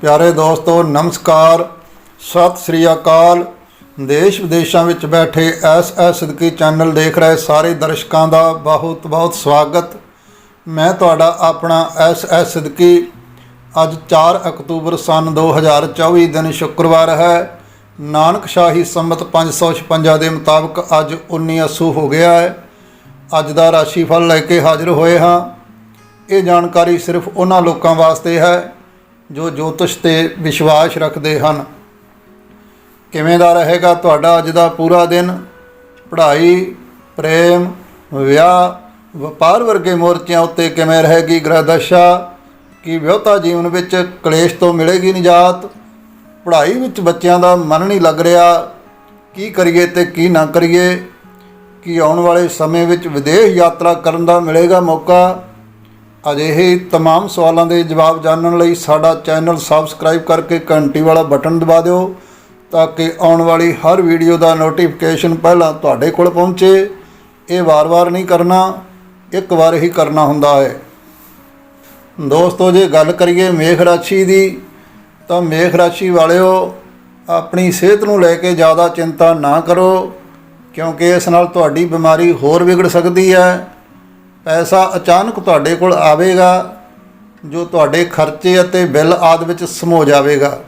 ਪਿਆਰੇ ਦੋਸਤੋ, ਨਮਸਕਾਰ। ਸਤਿ ਸ੍ਰੀ ਅਕਾਲ। ਦੇਸ਼ ਵਿਦੇਸ਼ਾਂ ਵਿੱਚ ਬੈਠੇ ਐਸ ਐਸ ਸਿੱਧਕੀ ਚੈਨਲ ਦੇਖ ਰਹੇ ਸਾਰੇ ਦਰਸ਼ਕਾਂ ਦਾ ਬਹੁਤ ਬਹੁਤ ਸਵਾਗਤ। ਮੈਂ ਤੁਹਾਡਾ ਆਪਣਾ ਐਸ ਐਸ ਸਿੱਧਕੀ ਅੱਜ 4 ਅਕਤੂਬਰ ਸਨ 2024 ਦਿਨ ਸ਼ੁੱਕਰਵਾਰ ਹੈ। ਨਾਨਕ ਸ਼ਾਹੀ ਸੰਮਤ 556 ਦੇ ਮੁਤਾਬਕ ਅੱਜ 19 ਅਸੂ ਹੋ ਗਿਆ ਹੈ। ਅੱਜ ਦਾ ਰਾਸ਼ੀਫਲ ਲੈ ਕੇ ਹਾਜ਼ਰ ਹੋਏ ਹਾਂ। ਇਹ ਜਾਣਕਾਰੀ ਸਿਰਫ ਉਹਨਾਂ ਲੋਕਾਂ ਵਾਸਤੇ ਹੈ ਜੋ ਜੋਤਿਸ਼ ਤੇ ਵਿਸ਼ਵਾਸ ਰੱਖਦੇ ਹਨ। ਕਿਵੇਂ ਦਾ ਰਹੇਗਾ ਤੁਹਾਡਾ ਅੱਜ ਦਾ ਪੂਰਾ ਦਿਨ? ਪੜ੍ਹਾਈ, ਪ੍ਰੇਮ, ਵਿਆਹ, ਵਪਾਰ ਵਰਗੇ ਮੋਰਚਿਆਂ ਉੱਤੇ ਕਿਵੇਂ ਰਹੇਗੀ ਗ੍ਰਹਿ ਦਸ਼ਾ? ਕੀ ਵਿਆਹਤਾ ਜੀਵਨ ਵਿੱਚ ਕਲੇਸ਼ ਤੋਂ ਮਿਲੇਗੀ ਨਿਜਾਤ? ਪੜ੍ਹਾਈ ਵਿੱਚ ਬੱਚਿਆਂ ਦਾ ਮਨ ਨਹੀਂ ਲੱਗ ਰਿਹਾ। ਕੀ ਕਰੀਏ ਤੇ ਕੀ ਨਾ ਕਰੀਏ? ਕੀ ਆਉਣ ਵਾਲੇ ਸਮੇਂ ਵਿੱਚ ਵਿਦੇਸ਼ ਯਾਤਰਾ ਕਰਨ ਦਾ ਮਿਲੇਗਾ ਮੌਕਾ? ਅਜਿਹੇ तमाम ਸਵਾਲਾਂ ਦੇ ਜਵਾਬ ਜਾਣਨ ਲਈ ਸਾਡਾ ਚੈਨਲ ਸਬਸਕ੍ਰਾਈਬ ਕਰਕੇ ਘੰਟੀ ਵਾਲਾ ਬਟਨ ਦਬਾ ਦਿਓ ਤਾਂ ਕਿ ਆਉਣ ਵਾਲੀ ਹਰ ਵੀਡੀਓ ਦਾ ਨੋਟੀਫਿਕੇਸ਼ਨ ਪਹਿਲਾਂ ਤੁਹਾਡੇ ਕੋਲ ਪਹੁੰਚੇ ਇਹ ਵਾਰ-ਵਾਰ ਨਹੀਂ ਕਰਨਾ ਇੱਕ ਵਾਰ ਹੀ ਕਰਨਾ ਹੁੰਦਾ ਹੈ ਦੋਸਤੋ ਜੇ ਗੱਲ ਕਰੀਏ ਮੇਖ ਰਾਸ਼ੀ ਦੀ ਤਾਂ ਮੇਖ ਰਾਸ਼ੀ ਵਾਲਿਓ ਆਪਣੀ ਸਿਹਤ ਨੂੰ ਲੈ ਕੇ ਜ਼ਿਆਦਾ ਚਿੰਤਾ ਨਾ ਕਰੋ ਕਿਉਂਕਿ ਇਸ ਨਾਲ ਤੁਹਾਡੀ ਬਿਮਾਰੀ ਹੋਰ ਵਿਗੜ ਸਕਦੀ ਹੈ ਪੈਸਾ ਅਚਾਨਕ ਤੁਹਾਡੇ ਕੋਲ ਆਵੇਗਾ, ਜੋ ਤੁਹਾਡੇ ਖਰਚੇ ਅਤੇ ਬਿੱਲ ਆਦਿ ਵਿੱਚ ਸਮੋ ਜਾਵੇਗਾ।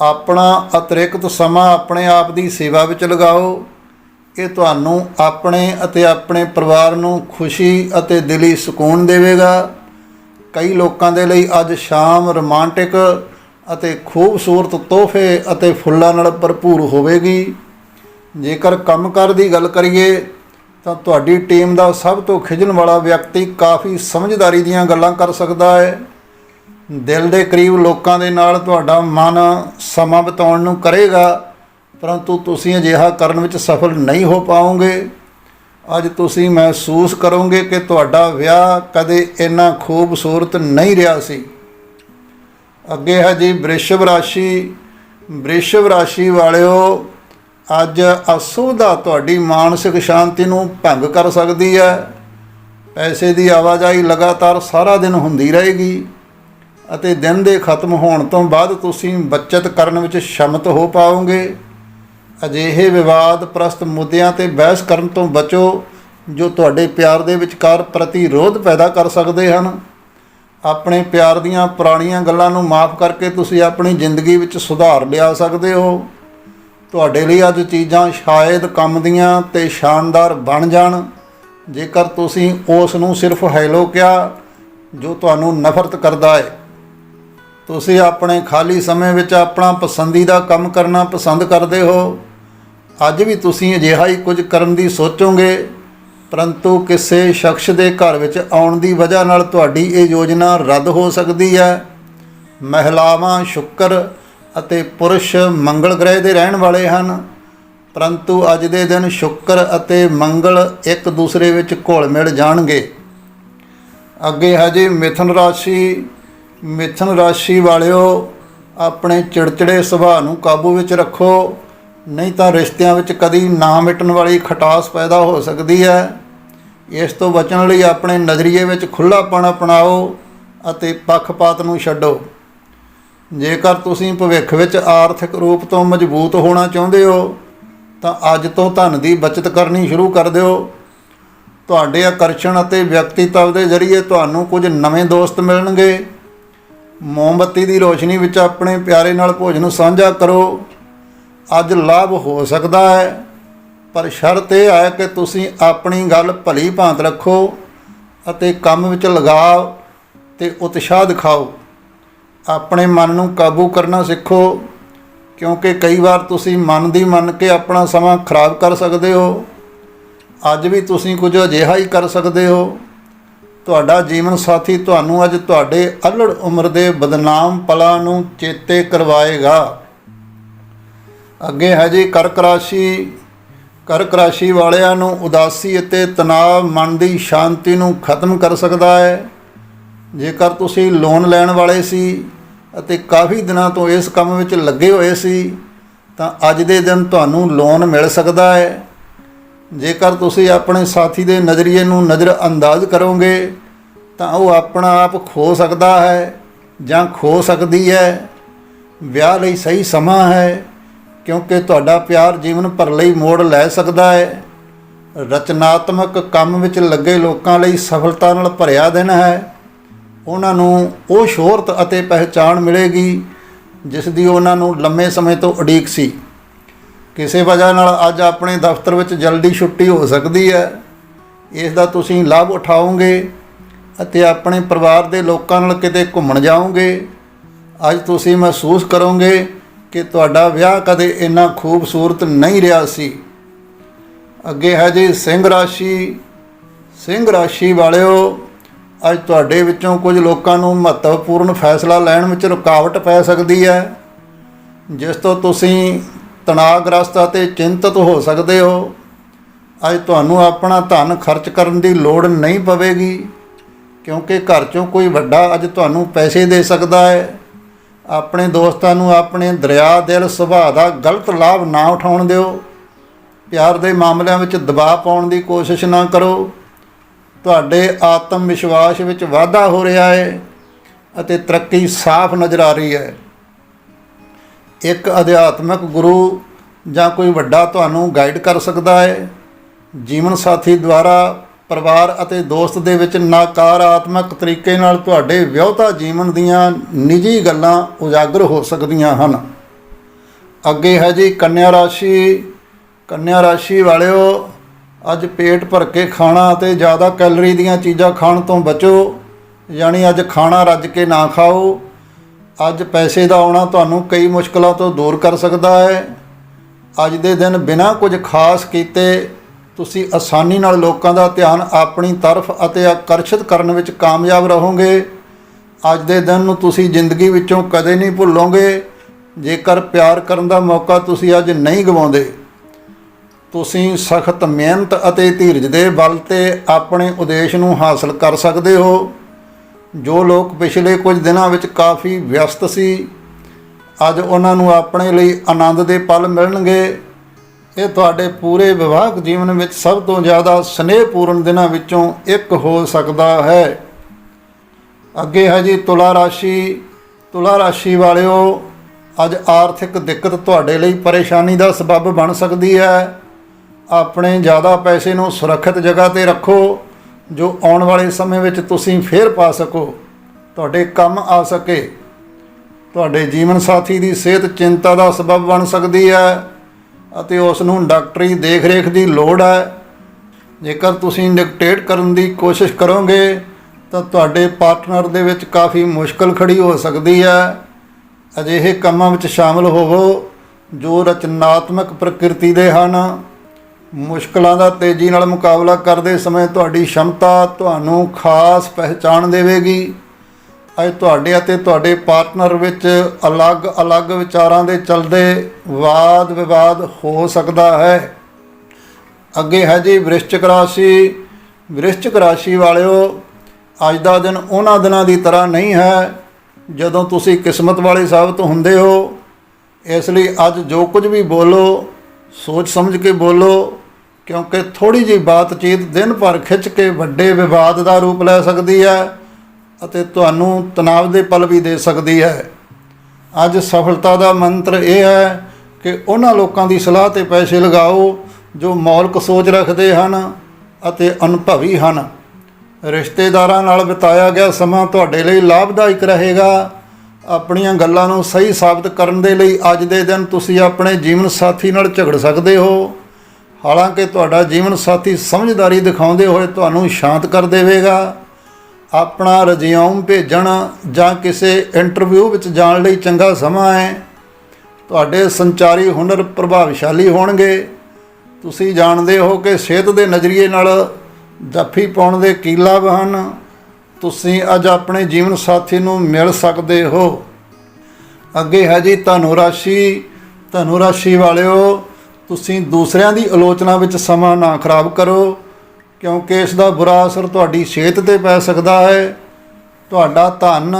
ਆਪਣਾ ਅਤਿਰਿਕਤ ਸਮਾਂ ਆਪਣੇ ਆਪ ਦੀ ਸੇਵਾ ਵਿੱਚ ਲਗਾਓ। ਇਹ ਤੁਹਾਨੂੰ ਆਪਣੇ ਅਤੇ ਆਪਣੇ ਪਰਿਵਾਰ ਨੂੰ ਖੁਸ਼ੀ ਅਤੇ ਦਿਲੀ ਸਕੂਨ ਦੇਵੇਗਾ। ਕਈ ਲੋਕਾਂ ਦੇ ਲਈ ਅੱਜ ਸ਼ਾਮ ਰੋਮਾਂਟਿਕ ਅਤੇ ਖੂਬਸੂਰਤ ਤੋਹਫੇ ਅਤੇ ਫੁੱਲਾਂ ਨਾਲ ਭਰਪੂਰ ਹੋਵੇਗੀ। ਜੇਕਰ ਕੰਮਕਾਰ ਦੀ ਗੱਲ ਕਰੀਏ ਤਾਂ ਤੁਹਾਡੀ ਟੀਮ ਦਾ ਸਭ ਤੋਂ ਖਿਜਣ ਵਾਲਾ ਵਿਅਕਤੀ ਕਾਫੀ ਸਮਝਦਾਰੀ ਦੀਆਂ ਗੱਲਾਂ ਕਰ ਸਕਦਾ ਹੈ। ਦਿਲ ਦੇ ਕਰੀਬ ਲੋਕਾਂ ਦੇ ਨਾਲ ਤੁਹਾਡਾ ਮਨ ਸਮਾਂ ਬਿਤਾਉਣ ਨੂੰ ਕਰੇਗਾ, ਪਰੰਤੂ ਤੁਸੀਂ ਅਜਿਹਾ ਕਰਨ ਵਿੱਚ ਸਫਲ ਨਹੀਂ ਹੋ ਪਾਓਗੇ। ਅੱਜ ਤੁਸੀਂ ਮਹਿਸੂਸ ਕਰੋਗੇ ਕਿ ਤੁਹਾਡਾ ਵਿਆਹ ਕਦੇ ਇੰਨਾ ਖੂਬਸੂਰਤ ਨਹੀਂ ਰਿਹਾ ਸੀ। ਅੱਗੇ ਹੈ ਜੀ ਬ੍ਰਿਸ਼ਭ ਰਾਸ਼ੀ। ਬ੍ਰਿਸ਼ਭ ਰਾਸ਼ੀ ਵਾਲਿਓ ਅੱਜ ਅਸੁਵਿਧਾ ਤੁਹਾਡੀ ਮਾਨਸਿਕ ਸ਼ਾਂਤੀ ਨੂੰ ਭੰਗ ਕਰ ਸਕਦੀ ਹੈ। ਪੈਸੇ ਦੀ ਆਵਾਜਾਈ ਲਗਾਤਾਰ ਸਾਰਾ ਦਿਨ ਹੁੰਦੀ ਰਹੇਗੀ ਅਤੇ ਦਿਨ ਦੇ ਖਤਮ ਹੋਣ ਤੋਂ ਬਾਅਦ ਤੁਸੀਂ ਬਚਤ ਕਰਨ ਵਿੱਚ ਸ਼ਮਤ ਹੋ ਪਾਓਗੇ। ਅਜਿਹੇ ਵਿਵਾਦ ਪ੍ਰਸਤ ਮੁੱਦਿਆਂ ਤੇ ਬਹਿਸ ਕਰਨ ਤੋਂ ਬਚੋ ਜੋ ਤੁਹਾਡੇ ਪਿਆਰ ਦੇ ਵਿਚਕਾਰ ਪ੍ਰਤੀਰੋਧ ਪੈਦਾ ਕਰ ਸਕਦੇ ਹਨ। ਆਪਣੇ ਪਿਆਰ ਦੀਆਂ ਪੁਰਾਣੀਆਂ ਗੱਲਾਂ ਨੂੰ ਮਾਫ ਕਰਕੇ ਤੁਸੀਂ ਆਪਣੀ ਜ਼ਿੰਦਗੀ ਵਿੱਚ ਸੁਧਾਰ ਲਿਆ ਸਕਦੇ ਹੋ। ਤੁਹਾਡੇ ਲਈ ਅੱਜ ਚੀਜ਼ਾਂ ਸ਼ਾਇਦ ਕੰਮ ਦੀਆਂ ਤੇ ਸ਼ਾਨਦਾਰ ਬਣ ਜਾਣ। ਜੇਕਰ ਤੁਸੀਂ ਉਸ ਨੂੰ ਸਿਰਫ ਹੈਲੋ ਕਿਹਾ, ਜੋ ਤੁਹਾਨੂੰ ਨਫ਼ਰਤ ਕਰਦਾ ਹੈ। ਤੁਸੀਂ ਆਪਣੇ ਖਾਲੀ ਸਮੇਂ ਵਿੱਚ ਆਪਣਾ ਪਸੰਦੀਦਾ ਕੰਮ ਕਰਨਾ ਪਸੰਦ ਕਰਦੇ ਹੋ। ਅੱਜ ਵੀ ਤੁਸੀਂ ਅਜਿਹਾ ਹੀ ਕੁਝ ਕਰਨ ਦੀ ਸੋਚੋਗੇ, ਪਰੰਤੂ ਕਿਸੇ ਸ਼ਖਸ ਦੇ ਘਰ ਵਿੱਚ ਆਉਣ ਦੀ ਵਜ੍ਹਾ ਨਾਲ ਤੁਹਾਡੀ ਇਹ ਯੋਜਨਾ ਰੱਦ ਹੋ ਸਕਦੀ ਹੈ। ਮਹਿਲਾਵਾਂ ਸ਼ੁੱਕਰ ਅਤੇ ਪੁਰਸ਼ ਮੰਗਲ ਗ੍ਰਹਿ ਦੇ ਰਹਿਣ ਵਾਲੇ ਹਨ। ਪਰੰਤੂ ਅੱਜ ਦੇ ਦਿਨ ਸ਼ੁੱਕਰ ਅਤੇ ਮੰਗਲ ਇੱਕ ਦੂਸਰੇ ਵਿੱਚ ਘੁਲ ਮਿਲ ਜਾਣਗੇ। ਅੱਗੇ ਹਜੇ ਜੀ ਮਿਥੁਨ ਰਾਸ਼ੀ ਮਿਥੁਨ ਰਾਸ਼ੀ ਵਾਲਿਓ, ਆਪਣੇ ਚਿੜਚਿੜੇ ਸੁਭਾਅ ਨੂੰ ਕਾਬੂ ਵਿੱਚ ਰੱਖੋ। ਨਹੀਂ ਤਾਂ ਰਿਸ਼ਤਿਆਂ ਵਿੱਚ ਕਦੀ ਨਾ ਮਿਟਣ ਵਾਲੀ ਖਟਾਸ ਪੈਦਾ ਹੋ ਸਕਦੀ ਹੈ। ਇਸ ਤੋਂ ਬਚਣ ਲਈ ਆਪਣੇ ਨਜ਼ਰੀਏ ਵਿੱਚ ਖੁੱਲ੍ਹਾਪਣ ਅਪਣਾਓ ਅਤੇ ਪੱਖਪਾਤ ਨੂੰ ਛੱਡੋ। ਜੇਕਰ ਤੁਸੀਂ ਭਵਿੱਖ ਵਿੱਚ ਆਰਥਿਕ ਰੂਪ ਤੋਂ ਮਜ਼ਬੂਤ ਹੋਣਾ ਚਾਹੁੰਦੇ ਹੋ, ਤਾਂ ਅੱਜ ਤੋਂ ਧਨ ਦੀ ਬਚਤ ਕਰਨੀ ਸ਼ੁਰੂ ਕਰ ਦਿਓ। ਤੁਹਾਡੇ ਆਕਰਸ਼ਣ ਅਤੇ ਵਿਅਕਤੀਤਵ ਦੇ ਜ਼ਰੀਏ ਤੁਹਾਨੂੰ ਕੁਝ ਨਵੇਂ ਦੋਸਤ ਮਿਲਣਗੇ। ਮੋਮਬੱਤੀ ਦੀ ਰੋਸ਼ਨੀ ਵਿੱਚ ਆਪਣੇ ਪਿਆਰੇ ਨਾਲ ਭੋਜਨ ਸਾਂਝਾ ਕਰੋ। ਅੱਜ ਲਾਭ ਹੋ ਸਕਦਾ ਹੈ, ਪਰ ਸ਼ਰਤ ਇਹ ਹੈ ਕਿ ਤੁਸੀਂ ਆਪਣੀ ਗੱਲ ਭਲੀ ਭਾਂਤ ਰੱਖੋ ਅਤੇ ਕੰਮ ਵਿੱਚ ਲਗਾਓ ਤੇ ਉਤਸ਼ਾਹ ਦਿਖਾਓ। ਆਪਣੇ ਮਨ ਨੂੰ ਕਾਬੂ ਕਰਨਾ ਸਿੱਖੋ, ਕਿਉਂਕਿ ਕਈ ਵਾਰ ਤੁਸੀਂ ਮਨ ਦੀ ਮੰਨ ਕੇ ਆਪਣਾ ਸਮਾਂ ਖਰਾਬ ਕਰ ਸਕਦੇ ਹੋ। ਅੱਜ ਵੀ ਤੁਸੀਂ ਕੁਝ ਅਜਿਹਾ ਹੀ ਕਰ ਸਕਦੇ ਹੋ। ਤੁਹਾਡਾ ਜੀਵਨ ਸਾਥੀ ਤੁਹਾਨੂੰ ਅੱਜ ਤੁਹਾਡੇ ਅਲੜ ਉਮਰ ਦੇ ਬਦਨਾਮ ਪਲਾਂ ਨੂੰ ਚੇਤੇ ਕਰਵਾਏਗਾ। ਅੱਗੇ ਹੈ ਜੀ ਕਰਕ ਰਾਸ਼ੀ। ਕਰਕ ਰਾਸ਼ੀ ਵਾਲਿਆਂ ਨੂੰ ਉਦਾਸੀ ਅਤੇ ਤਣਾਅ ਮਨ ਦੀ ਸ਼ਾਂਤੀ ਨੂੰ ਖਤਮ ਕਰ ਸਕਦਾ ਹੈ। ਜੇਕਰ ਤੁਸੀਂ ਲੋਨ ਲੈਣ ਵਾਲੇ ਸੀ ਅਤੇ ਕਾਫੀ ਦਿਨਾਂ ਤੋਂ ਇਸ ਕੰਮ ਵਿੱਚ ਲੱਗੇ ਹੋਏ ਸੀ, ਤਾਂ ਅੱਜ ਦੇ ਦਿਨ ਤੁਹਾਨੂੰ ਲੋਨ ਮਿਲ ਸਕਦਾ ਹੈ। ਜੇਕਰ ਤੁਸੀਂ ਆਪਣੇ ਸਾਥੀ ਦੇ ਨਜ਼ਰੀਏ ਨੂੰ ਨਜ਼ਰ ਅੰਦਾਜ਼ ਕਰੋਗੇ, ਤਾਂ ਉਹ ਆਪਣਾ ਆਪ ਖੋ ਸਕਦਾ ਹੈ ਜਾਂ ਖੋ ਸਕਦੀ ਹੈ। ਵਿਆਹ ਲਈ ਸਹੀ ਸਮਾਂ ਹੈ, ਕਿਉਂਕਿ ਤੁਹਾਡਾ ਪਿਆਰ ਜੀਵਨ ਭਰ ਲਈ ਮੋੜ ਲੈ ਸਕਦਾ ਹੈ। ਰਚਨਾਤਮਕ ਕੰਮ ਵਿੱਚ ਲੱਗੇ ਲੋਕਾਂ ਲਈ ਸਫਲਤਾ ਨਾਲ ਭਰਿਆ ਦਿਨ ਹੈ। ਉਹਨਾਂ ਨੂੰ ਉਹ ਸ਼ੋਹਰਤ ਅਤੇ ਪਹਿਚਾਣ ਮਿਲੇਗੀ ਜਿਸ ਦੀ ਉਹਨਾਂ ਨੂੰ ਲੰਮੇ ਸਮੇਂ ਤੋਂ ਉਡੀਕ ਸੀ। ਕਿਸੇ ਵਜ੍ਹਾ ਨਾਲ ਅੱਜ ਆਪਣੇ ਦਫ਼ਤਰ ਵਿੱਚ ਜਲਦੀ ਛੁੱਟੀ ਹੋ ਸਕਦੀ ਹੈ। ਇਸ ਦਾ ਤੁਸੀਂ ਲਾਭ ਉਠਾਓਗੇ ਅਤੇ ਆਪਣੇ ਪਰਿਵਾਰ ਦੇ ਲੋਕਾਂ ਨਾਲ ਕਿਤੇ ਘੁੰਮਣ ਜਾਓਗੇ। ਅੱਜ ਤੁਸੀਂ ਮਹਿਸੂਸ ਕਰੋਗੇ ਕਿ ਤੁਹਾਡਾ ਵਿਆਹ ਕਦੇ ਇੰਨਾ ਖੂਬਸੂਰਤ ਨਹੀਂ ਰਿਹਾ ਸੀ। ਅੱਗੇ ਹੈ ਜੀ ਸਿੰਘ ਰਾਸ਼ੀ। ਸਿੰਘ ਰਾਸ਼ੀ ਵਾਲਿਓ ਅੱਜ ਤੁਹਾਡੇ ਵਿੱਚੋਂ ਕੁਝ ਲੋਕਾਂ ਨੂੰ ਮਹੱਤਵਪੂਰਨ ਫੈਸਲਾ ਲੈਣ ਵਿੱਚ ਰੁਕਾਵਟ ਪੈ ਸਕਦੀ ਹੈ। ਜਿਸ ਤੋਂ ਤੁਸੀਂ ਤਣਾਅਗ੍ਰਸਤ ਅਤੇ ਚਿੰਤਤ ਹੋ ਸਕਦੇ ਹੋ। ਅੱਜ ਤੁਹਾਨੂੰ ਆਪਣਾ ਧਨ ਖਰਚ ਕਰਨ ਦੀ ਲੋੜ ਨਹੀਂ ਪਵੇਗੀ, ਕਿਉਂਕਿ ਘਰ ਚੋਂ ਕੋਈ ਵੱਡਾ ਅੱਜ ਤੁਹਾਨੂੰ ਪੈਸੇ ਦੇ ਸਕਦਾ ਹੈ। ਆਪਣੇ ਦੋਸਤਾਂ ਨੂੰ ਆਪਣੇ ਦਰਿਆ ਦਿਲ ਸੁਭਾਅ ਦਾ ਗਲਤ ਲਾਭ ਨਾ ਉਠਾਉਣ ਦਿਓ। ਪਿਆਰ ਦੇ ਮਾਮਲਿਆਂ ਵਿੱਚ ਦਬਾਅ ਪਾਉਣ ਦੀ ਕੋਸ਼ਿਸ਼ ਨਾ ਕਰੋ। ਤੁਹਾਡੇ ਆਤਮ ਵਿਸ਼ਵਾਸ ਵਿੱਚ ਵਾਧਾ ਹੋ ਰਿਹਾ ਹੈ ਅਤੇ ਤਰੱਕੀ ਸਾਫ਼ ਨਜ਼ਰ ਆ ਰਹੀ ਹੈ। ਇੱਕ ਅਧਿਆਤਮਿਕ ਗੁਰੂ ਜਾਂ ਕੋਈ ਵੱਡਾ ਤੁਹਾਨੂੰ ਗਾਈਡ ਕਰ ਸਕਦਾ ਹੈ। ਜੀਵਨ ਸਾਥੀ ਦੁਆਰਾ ਪਰਿਵਾਰ ਅਤੇ ਦੋਸਤ ਦੇ ਵਿੱਚ ਨਕਾਰਾਤਮਕ ਤਰੀਕੇ ਨਾਲ ਤੁਹਾਡੇ ਵਿਆਹਤਾ ਜੀਵਨ ਦੀਆਂ ਨਿੱਜੀ ਗੱਲਾਂ ਉਜਾਗਰ ਹੋ ਸਕਦੀਆਂ ਹਨ। ਅੱਗੇ ਹੈ ਜੀ ਕੰਨਿਆ ਰਾਸ਼ੀ। ਕੰਨਿਆ ਰਾਸ਼ੀ ਵਾਲਿਓ ਅੱਜ ਪੇਟ ਭਰ ਕੇ ਖਾਣਾ ਅਤੇ ਜ਼ਿਆਦਾ ਕੈਲਰੀ ਦੀਆਂ ਚੀਜ਼ਾਂ ਖਾਣ ਤੋਂ ਬਚੋ, ਯਾਨੀ ਅੱਜ ਖਾਣਾ ਰੱਜ ਕੇ ਨਾ ਖਾਓ। ਅੱਜ ਪੈਸੇ ਦਾ ਆਉਣਾ ਤੁਹਾਨੂੰ ਕਈ ਮੁਸ਼ਕਲਾਂ ਤੋਂ ਦੂਰ ਕਰ ਸਕਦਾ ਹੈ। ਅੱਜ ਦੇ ਦਿਨ ਬਿਨਾਂ ਕੁਝ ਖਾਸ ਕੀਤੇ ਤੁਸੀਂ ਆਸਾਨੀ ਨਾਲ ਲੋਕਾਂ ਦਾ ਧਿਆਨ ਆਪਣੀ ਤਰਫ ਅਤੇ ਆਕਰਸ਼ਿਤ ਕਰਨ ਵਿੱਚ ਕਾਮਯਾਬ ਰਹੋਗੇ। ਅੱਜ ਦੇ ਦਿਨ ਨੂੰ ਤੁਸੀਂ ਜ਼ਿੰਦਗੀ ਵਿੱਚੋਂ ਕਦੇ ਨਹੀਂ ਭੁੱਲੋਗੇ। ਜੇਕਰ ਪਿਆਰ ਕਰਨ ਦਾ ਮੌਕਾ ਤੁਸੀਂ ਅੱਜ ਨਹੀਂ ਗਵਾਉਂਦੇ ਤੁਸੀਂ ਸਖਤ ਮਿਹਨਤ ਅਤੇ ਧੀਰਜ ਦੇ ਬਲ ਤੇ ਆਪਣੇ ਉਦੇਸ਼ ਨੂੰ ਹਾਸਲ ਕਰ ਸਕਦੇ ਹੋ। ਜੋ ਲੋਕ ਪਿਛਲੇ ਕੁਝ ਦਿਨਾਂ ਵਿੱਚ ਕਾਫੀ ਵਿਅਸਤ ਸੀ, ਅੱਜ ਉਹਨਾਂ ਨੂੰ ਆਪਣੇ ਲਈ ਆਨੰਦ ਦੇ ਪਲ ਮਿਲਣਗੇ। ਇਹ ਤੁਹਾਡੇ ਪੂਰੇ ਵਿਵਾਹਕ ਜੀਵਨ ਵਿੱਚ ਸਭ ਤੋਂ ਜ਼ਿਆਦਾ ਸਨੇਹਪੂਰਨ ਦਿਨਾਂ ਵਿੱਚੋਂ ਇੱਕ ਹੋ ਸਕਦਾ ਹੈ। ਅੱਗੇ ਹੈ ਜੀ ਤੁਲਾ ਰਾਸ਼ੀ। ਤੁਲਾ ਰਾਸ਼ੀ ਵਾਲਿਓ, ਅੱਜ ਆਰਥਿਕ ਦਿੱਕਤ ਤੁਹਾਡੇ ਲਈ ਪਰੇਸ਼ਾਨੀ ਦਾ ਸਬਬ ਬਣ ਸਕਦੀ ਹੈ। ਆਪਣੇ ਜ਼ਿਆਦਾ ਪੈਸੇ ਨੂੰ ਸੁਰੱਖਿਅਤ ਜਗ੍ਹਾ ਤੇ ਰੱਖੋ, ਜੋ ਆਉਣ ਵਾਲੇ ਸਮੇਂ ਵਿੱਚ ਤੁਸੀਂ ਫੇਰ ਪਾ ਸਕੋ। ਤੁਹਾਡੇ ਕੰਮ ਆ ਸਕੇ। ਤੁਹਾਡੇ ਜੀਵਨ ਸਾਥੀ ਦੀ ਸਿਹਤ ਚਿੰਤਾ ਦਾ ਸਬਬ ਬਣ ਸਕਦੀ ਹੈ ਅਤੇ ਉਸ ਨੂੰ ਡਾਕਟਰੀ ਦੇਖਰੇਖ ਦੀ ਲੋੜ ਹੈ। ਜੇਕਰ ਤੁਸੀਂ ਡਿਕਟੇਟ ਕਰਨ ਦੀ ਕੋਸ਼ਿਸ਼ ਕਰੋਗੇ, ਤਾਂ ਤੁਹਾਡੇ ਪਾਰਟਨਰ ਦੇ ਵਿੱਚ ਕਾਫੀ ਮੁਸ਼ਕਲ ਖੜੀ ਹੋ ਸਕਦੀ ਹੈ। ਅਜਿਹੇ ਕੰਮਾਂ ਵਿੱਚ ਸ਼ਾਮਲ ਹੋਵੋ, ਜੋ ਰਚਨਾਤਮਕ ਪ੍ਰਕਿਰਤੀ ਦੇ ਹਨ। ਮੁਸ਼ਕਲਾਂ ਦਾ ਤੇਜ਼ੀ ਨਾਲ ਮੁਕਾਬਲਾ ਕਰਦੇ ਸਮੇਂ ਤੁਹਾਡੀ ਸ਼ਮਤਾ ਤੁਹਾਨੂੰ ਖਾਸ ਪਹਿਚਾਣ ਦੇਵੇਗੀ। ਅੱਜ ਤੁਹਾਡੇ ਅਤੇ ਤੁਹਾਡੇ ਪਾਰਟਨਰ ਵਿੱਚ ਅਲੱਗ-ਅਲੱਗ ਵਿਚਾਰਾਂ ਦੇ ਚਲਦੇ ਵਾਦ ਵਿਵਾਦ ਹੋ ਸਕਦਾ ਹੈ। ਅੱਗੇ ਹੈ ਜੀ ਵ੍ਰਿਸ਼ਚਿਕ ਰਾਸ਼ੀ। ਵ੍ਰਿਸ਼ਚਿਕ ਰਾਸ਼ੀ ਵਾਲਿਓ, ਅੱਜ ਦਾ ਦਿਨ ਉਹਨਾਂ ਦਿਨਾਂ ਦੀ ਤਰ੍ਹਾਂ ਨਹੀਂ ਹੈ ਜਦੋਂ ਤੁਸੀਂ ਕਿਸਮਤ ਵਾਲੇ ਸਾਬਤ ਹੁੰਦੇ ਹੋ। ਇਸ ਲਈ ਅੱਜ ਜੋ ਕੁਝ ਵੀ ਬੋਲੋ, ਸੋਚ ਸਮਝ ਕੇ ਬੋਲੋ ਕਿਉਂਕਿ ਥੋੜੀ ਜਿਹੀ ਬਾਤਚੀਤ ਦਿਨ ਭਰ ਖਿੱਚ ਕੇ ਵੱਡੇ ਵਿਵਾਦ ਦਾ ਰੂਪ ਲੈ ਸਕਦੀ ਹੈ ਅਤੇ ਤੁਹਾਨੂੰ ਤਣਾਅ ਦੇ ਪਲ ਵੀ ਦੇ ਸਕਦੀ ਹੈ। ਅੱਜ ਸਫਲਤਾ ਦਾ ਮੰਤਰ ਇਹ ਹੈ ਕਿ ਉਹਨਾਂ ਲੋਕਾਂ ਦੀ ਸਲਾਹ ਤੇ ਪੈਸੇ ਲਗਾਓ ਜੋ ਮੌਲਿਕ ਸੋਚ ਰੱਖਦੇ ਹਨ ਅਤੇ ਅਨੁਭਵੀ ਹਨ। ਰਿਸ਼ਤੇਦਾਰਾਂ ਨਾਲ ਬਿਤਾਇਆ ਗਿਆ ਸਮਾਂ ਤੁਹਾਡੇ ਲਈ ਲਾਭਦਾਇਕ ਰਹੇਗਾ। ਆਪਣੀਆਂ ਗੱਲਾਂ ਨੂੰ ਸਹੀ ਸਾਬਤ ਕਰਨ ਦੇ ਲਈ ਅੱਜ ਦੇ ਦਿਨ ਤੁਸੀਂ ਆਪਣੇ ਜੀਵਨ ਸਾਥੀ ਨਾਲ ਝਗੜ ਸਕਦੇ ਹੋ। ਹਾਲਾਂਕਿ ਤੁਹਾਡਾ ਜੀਵਨ ਸਾਥੀ ਸਮਝਦਾਰੀ ਦਿਖਾਉਂਦੇ ਹੋਏ ਤੁਹਾਨੂੰ ਸ਼ਾਂਤ ਕਰ ਦੇਵੇਗਾ। ਆਪਣਾ ਰਜਿਊਮ ਭੇਜਣ ਜਾਂ ਕਿਸੇ ਇੰਟਰਵਿਊ ਵਿੱਚ ਜਾਣ ਲਈ ਚੰਗਾ ਸਮਾਂ ਹੈ। ਤੁਹਾਡੇ ਸੰਚਾਰੀ ਹੁਨਰ ਪ੍ਰਭਾਵਸ਼ਾਲੀ ਹੋਣਗੇ। ਤੁਸੀਂ ਜਾਣਦੇ ਹੋ ਕਿ ਸਿਹਤ ਦੇ ਨਜ਼ਰੀਏ ਨਾਲ ਜੱਫੀ ਪਾਉਣ ਦੇ ਕੀ ਲਾਭ ਹਨ। ਤੁਸੀਂ ਅੱਜ ਆਪਣੇ ਜੀਵਨ ਸਾਥੀ ਨੂੰ ਮਿਲ ਸਕਦੇ ਹੋ। ਅੱਗੇ ਹੈ ਜੀ ਧਨੁ ਰਾਸ਼ੀ। ਧਨੁ ਰਾਸ਼ੀ ਵਾਲਿਓ ਤੁਸੀਂ ਦੂਸਰਿਆਂ ਦੀ ਆਲੋਚਨਾ ਵਿੱਚ ਸਮਾਂ ਨਾ ਖਰਾਬ ਕਰੋ, ਕਿਉਂਕਿ ਇਸ ਦਾ ਬੁਰਾ ਅਸਰ ਤੁਹਾਡੀ ਸਿਹਤ ਤੇ ਪੈ ਸਕਦਾ ਹੈ। ਤੁਹਾਡਾ ਧਨ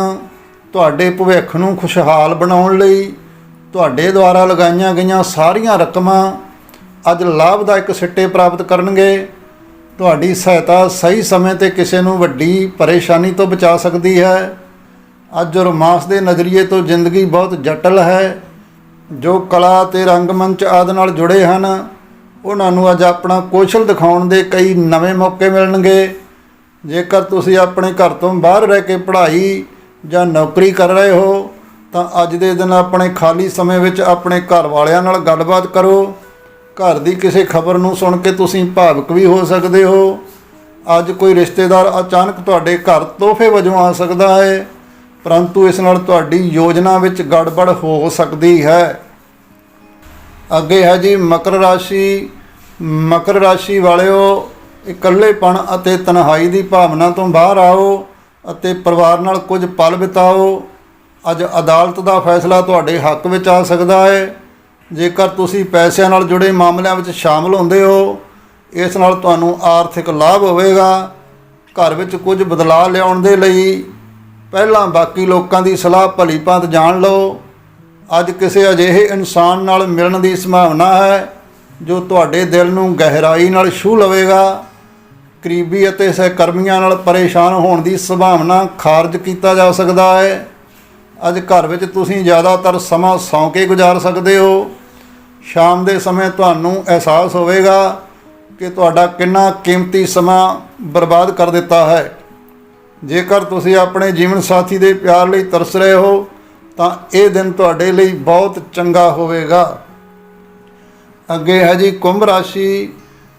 ਤੁਹਾਡੇ ਭਵਿੱਖ ਨੂੰ ਖੁਸ਼ਹਾਲ ਬਣਾਉਣ ਲਈ ਤੁਹਾਡੇ ਦੁਆਰਾ ਲਗਾਈਆਂ ਗਈਆਂ ਸਾਰੀਆਂ ਰਕਮਾਂ ਅੱਜ ਲਾਭਦਾਇਕ ਸਿੱਟੇ ਪ੍ਰਾਪਤ ਕਰਨਗੇ। ਤੁਹਾਡੀ ਸਹਾਇਤਾ ਸਹੀ ਸਮੇਂ ਤੇ ਕਿਸੇ ਨੂੰ ਵੱਡੀ ਪਰੇਸ਼ਾਨੀ ਤੋਂ ਬਚਾ ਸਕਦੀ ਹੈ। ਅੱਜ ਰੋਮਾਂਸ ਦੇ ਨਜ਼ਰੀਏ ਤੋਂ ਜ਼ਿੰਦਗੀ ਬਹੁਤ ਜਟਲ ਹੈ। ਜੋ ਕਲਾ ਤੇ ਰੰਗਮੰਚ ਆਦਿ ਨਾਲ ਜੁੜੇ ਹਨ, ਉਹਨਾਂ ਨੂੰ ਅੱਜ ਆਪਣਾ ਕੌਸ਼ਲ ਦਿਖਾਉਣ ਦੇ ਕਈ ਨਵੇਂ ਮੌਕੇ ਮਿਲਣਗੇ। ਜੇਕਰ ਤੁਸੀਂ ਆਪਣੇ ਘਰ ਤੋਂ ਬਾਹਰ ਰਹਿ ਕੇ ਪੜ੍ਹਾਈ ਜਾਂ ਨੌਕਰੀ ਕਰ ਰਹੇ ਹੋ, ਤਾਂ ਅੱਜ ਦੇ ਦਿਨ ਆਪਣੇ ਖਾਲੀ ਸਮੇਂ ਵਿੱਚ ਆਪਣੇ ਘਰ ਵਾਲਿਆਂ ਨਾਲ ਗੱਲਬਾਤ ਕਰੋ। ਘਰ ਦੀ ਕਿਸੇ ਖਬਰ ਨੂੰ ਸੁਣ ਕੇ ਤੁਸੀਂ ਭਾਵਕ ਵੀ ਹੋ ਸਕਦੇ ਹੋ। ਅੱਜ ਕੋਈ ਰਿਸ਼ਤੇਦਾਰ ਅਚਾਨਕ ਤੁਹਾਡੇ ਘਰ ਤੋਹਫੇ ਵਜੋਂ ਆ ਸਕਦਾ ਹੈ। ਪਰੰਤੂ ਇਸ ਨਾਲ ਤੁਹਾਡੀ ਯੋਜਨਾ ਵਿੱਚ ਗੜਬੜ ਹੋ ਸਕਦੀ ਹੈ। ਅੱਗੇ ਹੈ ਜੀ, ਮਕਰ ਰਾਸ਼ੀ ਮਕਰ ਰਾਸ਼ੀ ਵਾਲਿਓ, ਇਕੱਲੇਪਣ ਅਤੇ ਤਨਹਾਈ ਦੀ ਭਾਵਨਾ ਤੋਂ ਬਾਹਰ ਆਓ ਅਤੇ ਪਰਿਵਾਰ ਨਾਲ ਕੁਝ ਪਲ ਬਿਤਾਓ। ਅੱਜ ਅਦਾਲਤ ਦਾ ਫੈਸਲਾ ਤੁਹਾਡੇ ਹੱਕ ਵਿੱਚ ਆ ਸਕਦਾ ਹੈ। ਜੇਕਰ ਤੁਸੀਂ ਪੈਸਿਆਂ ਨਾਲ ਜੁੜੇ ਮਾਮਲਿਆਂ ਵਿੱਚ ਸ਼ਾਮਲ ਹੁੰਦੇ ਹੋ, ਇਸ ਨਾਲ ਤੁਹਾਨੂੰ ਆਰਥਿਕ ਲਾਭ ਹੋਵੇਗਾ। ਘਰ ਵਿੱਚ ਕੁਝ ਬਦਲਾਅ ਲਿਆਉਣ ਦੇ ਲਈ ਪਹਿਲਾਂ ਬਾਕੀ ਲੋਕਾਂ ਦੀ ਸਲਾਹ ਭਲੀ ਭਾਂਤ ਜਾਣ ਲਓ। ਅੱਜ ਕਿਸੇ ਅਜਿਹੇ ਇਨਸਾਨ ਨਾਲ ਮਿਲਣ ਦੀ ਸੰਭਾਵਨਾ ਹੈ, ਜੋ ਤੁਹਾਡੇ ਦਿਲ ਨੂੰ ਗਹਿਰਾਈ ਨਾਲ ਛੂਹ ਲਵੇਗਾ। ਕਰੀਬੀ ਅਤੇ ਸਹਿਕਰਮੀਆਂ ਨਾਲ ਪਰੇਸ਼ਾਨ ਹੋਣ ਦੀ ਸੰਭਾਵਨਾ ਖਾਰਜ ਕੀਤਾ ਜਾ ਸਕਦਾ ਹੈ। ਅੱਜ ਘਰ ਵਿੱਚ ਤੁਸੀਂ ਜ਼ਿਆਦਾਤਰ ਸਮਾਂ ਸੌਂ ਕੇ ਗੁਜ਼ਾਰ ਸਕਦੇ ਹੋ। ਸ਼ਾਮ ਦੇ ਸਮੇਂ ਤੁਹਾਨੂੰ ਅਹਿਸਾਸ ਹੋਵੇਗਾ ਕਿ ਤੁਹਾਡਾ ਕਿੰਨਾ ਕੀਮਤੀ ਸਮਾਂ ਬਰਬਾਦ ਕਰ ਦਿੱਤਾ ਹੈ। ਜੇਕਰ ਤੁਸੀਂ ਆਪਣੇ ਜੀਵਨ ਸਾਥੀ ਦੇ ਪਿਆਰ ਲਈ ਤਰਸ ਰਹੇ ਹੋ, ਤਾਂ ਇਹ ਦਿਨ ਤੁਹਾਡੇ ਲਈ ਬਹੁਤ ਚੰਗਾ ਹੋਵੇਗਾ। ਅੱਗੇ ਹੈ ਜੀ, ਕੁੰਭ ਰਾਸ਼ੀ।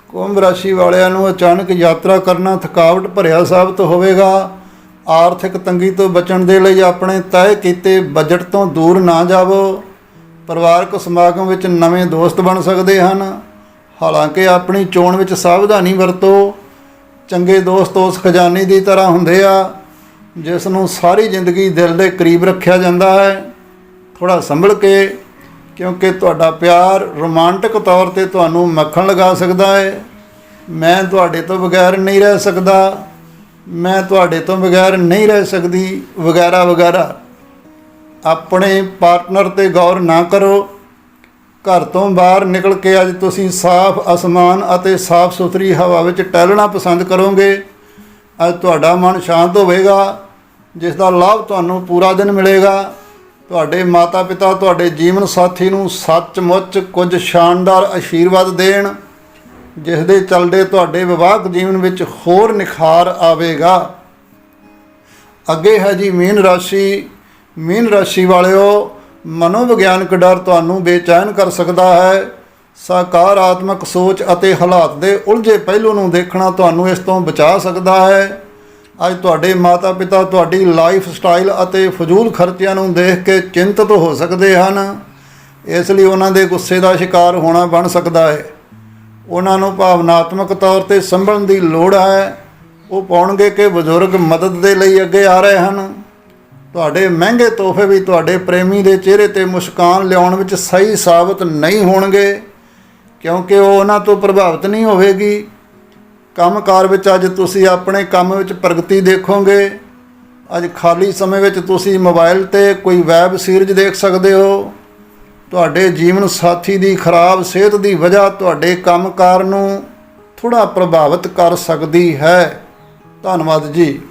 ਕੁੰਭ ਰਾਸ਼ੀ ਵਾਲਿਆਂ ਨੂੰ ਅਚਾਨਕ ਯਾਤਰਾ ਕਰਨਾ ਥਕਾਵਟ ਭਰਿਆ ਸਾਬਤ ਹੋਵੇਗਾ। ਆਰਥਿਕ ਤੰਗੀ ਤੋਂ ਬਚਣ ਦੇ ਲਈ ਆਪਣੇ ਤੈਅ ਕੀਤੇ ਬਜਟ ਤੋਂ ਦੂਰ ਨਾ ਜਾਵੋ। ਪਰਿਵਾਰਕ ਸਮਾਗਮ ਵਿੱਚ ਨਵੇਂ ਦੋਸਤ ਬਣ ਸਕਦੇ ਹਨ। ਹਾਲਾਂਕਿ ਆਪਣੀ ਚੋਣ ਵਿੱਚ ਸਾਵਧਾਨੀ ਵਰਤੋ। ਚੰਗੇ ਦੋਸਤ ਉਸ ਖਜ਼ਾਨੇ ਦੀ ਤਰ੍ਹਾਂ ਹੁੰਦੇ ਆ, ਜਿਸ ਨੂੰ ਸਾਰੀ ਜ਼ਿੰਦਗੀ ਦਿਲ ਦੇ ਕਰੀਬ ਰੱਖਿਆ ਜਾਂਦਾ ਹੈ। ਥੋੜਾ ਸੰਭਲ ਕੇ, ਕਿਉਂਕਿ ਤੁਹਾਡਾ ਪਿਆਰ ਰੋਮਾਂਟਿਕ ਤੌਰ ਤੇ ਤੁਹਾਨੂੰ ਮੱਖਣ ਲਗਾ ਸਕਦਾ ਹੈ। ਮੈਂ ਤੁਹਾਡੇ ਤੋਂ ਬਗੈਰ ਨਹੀਂ ਰਹਿ ਸਕਦਾ। ਮੈਂ ਤੁਹਾਡੇ ਤੋਂ ਬਗੈਰ ਨਹੀਂ ਰਹਿ ਸਕਦੀ। ਵਗੈਰਾ ਵਗੈਰਾ। ਆਪਣੇ ਪਾਰਟਨਰ ਤੇ ਗੌਰ ਨਾ ਕਰੋ। ਘਰ ਤੋਂ ਬਾਹਰ ਨਿਕਲ ਕੇ ਅੱਜ ਤੁਸੀਂ ਸਾਫ਼ ਅਸਮਾਨ ਅਤੇ ਸਾਫ਼ ਸੁਥਰੀ ਹਵਾ ਵਿੱਚ ਟਹਿਲਣਾ ਪਸੰਦ ਕਰੋਗੇ, ਅੱਜ ਤੁਹਾਡਾ ਮਨ ਸ਼ਾਂਤ ਹੋਵੇਗਾ, ਜਿਸ ਦਾ ਲਾਭ ਤੁਹਾਨੂੰ ਪੂਰਾ ਦਿਨ ਮਿਲੇਗਾ। ਤੁਹਾਡੇ ਮਾਤਾ-ਪਿਤਾ, ਤੁਹਾਡੇ ਜੀਵਨ ਸਾਥੀ ਨੂੰ ਸੱਚਮੁੱਚ ਕੁਝ ਸ਼ਾਨਦਾਰ ਆਸ਼ੀਰਵਾਦ ਦੇਣ, ਜਿਸ ਦੇ ਚੱਲਦੇ ਤੁਹਾਡੇ ਵਿਵਾਹਕ ਜੀਵਨ ਵਿੱਚ ਹੋਰ ਨਿਖਾਰ ਆਵੇਗਾ। ਅੱਗੇ ਹੈ ਜੀ ਮੀਨ ਰਾਸ਼ੀ। ਮੀਨ ਰਾਸ਼ੀ ਵਾਲਿਓ ਮਨੋਵਿਗਿਆਨਕ ਡਰ ਤੁਹਾਨੂੰ ਬੇਚੈਨ ਕਰ ਸਕਦਾ ਹੈ। ਸਕਾਰਾਤਮਕ ਸੋਚ ਅਤੇ ਹਾਲਾਤ ਦੇ ਉਲਝੇ ਪਹਿਲੂ ਨੂੰ ਦੇਖਣਾ ਤੁਹਾਨੂੰ ਇਸ ਤੋਂ ਬਚਾ ਸਕਦਾ ਹੈ। ਅੱਜ ਤੁਹਾਡੇ ਮਾਤਾ-ਪਿਤਾ ਤੁਹਾਡੀ ਲਾਈਫ ਸਟਾਈਲ ਅਤੇ ਫਜ਼ੂਲ ਖਰਚਿਆਂ ਨੂੰ ਦੇਖ ਕੇ ਚਿੰਤਤ ਹੋ ਸਕਦੇ ਹਨ। ਇਸ ਲਈ ਉਹਨਾਂ ਦੇ ਗੁੱਸੇ ਦਾ ਸ਼ਿਕਾਰ ਹੋਣਾ ਬਣ ਸਕਦਾ ਹੈ। ਉਹਨਾਂ ਨੂੰ ਭਾਵਨਾਤਮਕ ਤੌਰ ਤੇ ਸੰਭਲਣ ਦੀ ਲੋੜ ਹੈ। ਉਹ ਪਾਉਣਗੇ ਕਿ ਬਜ਼ੁਰਗ ਮਦਦ ਦੇ ਲਈ ਅੱਗੇ ਆ ਰਹੇ ਹਨ। ਤੁਹਾਡੇ ਮਹਿੰਗੇ ਤੋਹਫੇ ਵੀ ਤੁਹਾਡੇ ਪ੍ਰੇਮੀ ਦੇ ਚਿਹਰੇ ਤੇ ਮੁਸਕਾਨ ਲਿਆਉਣ ਵਿੱਚ ਸਹੀ ਸਾਬਤ ਨਹੀਂ ਹੋਣਗੇ, ਕਿਉਂਕਿ ਉਹ ਉਹਨਾਂ ਤੋਂ ਪ੍ਰਭਾਵਿਤ ਨਹੀਂ ਹੋਵੇਗੀ। ਕੰਮਕਾਰ ਵਿੱਚ ਅੱਜ ਤੁਸੀਂ ਆਪਣੇ ਕੰਮ ਵਿੱਚ ਪ੍ਰਗਤੀ ਦੇਖੋਗੇ। ਅੱਜ ਖਾਲੀ ਸਮੇਂ ਵਿੱਚ ਤੁਸੀਂ ਮੋਬਾਈਲ ਤੇ ਕੋਈ ਵੈਬ ਸੀਰੀਜ਼ ਦੇਖ ਸਕਦੇ ਹੋ। ਤੁਹਾਡੇ ਜੀਵਨ ਸਾਥੀ ਦੀ ਖਰਾਬ ਸਿਹਤ ਦੀ ਵਜ੍ਹਾ ਤੁਹਾਡੇ ਕੰਮਕਾਰ ਨੂੰ ਥੋੜਾ ਪ੍ਰਭਾਵਿਤ ਕਰ ਸਕਦੀ ਹੈ। ਧੰਨਵਾਦ ਜੀ।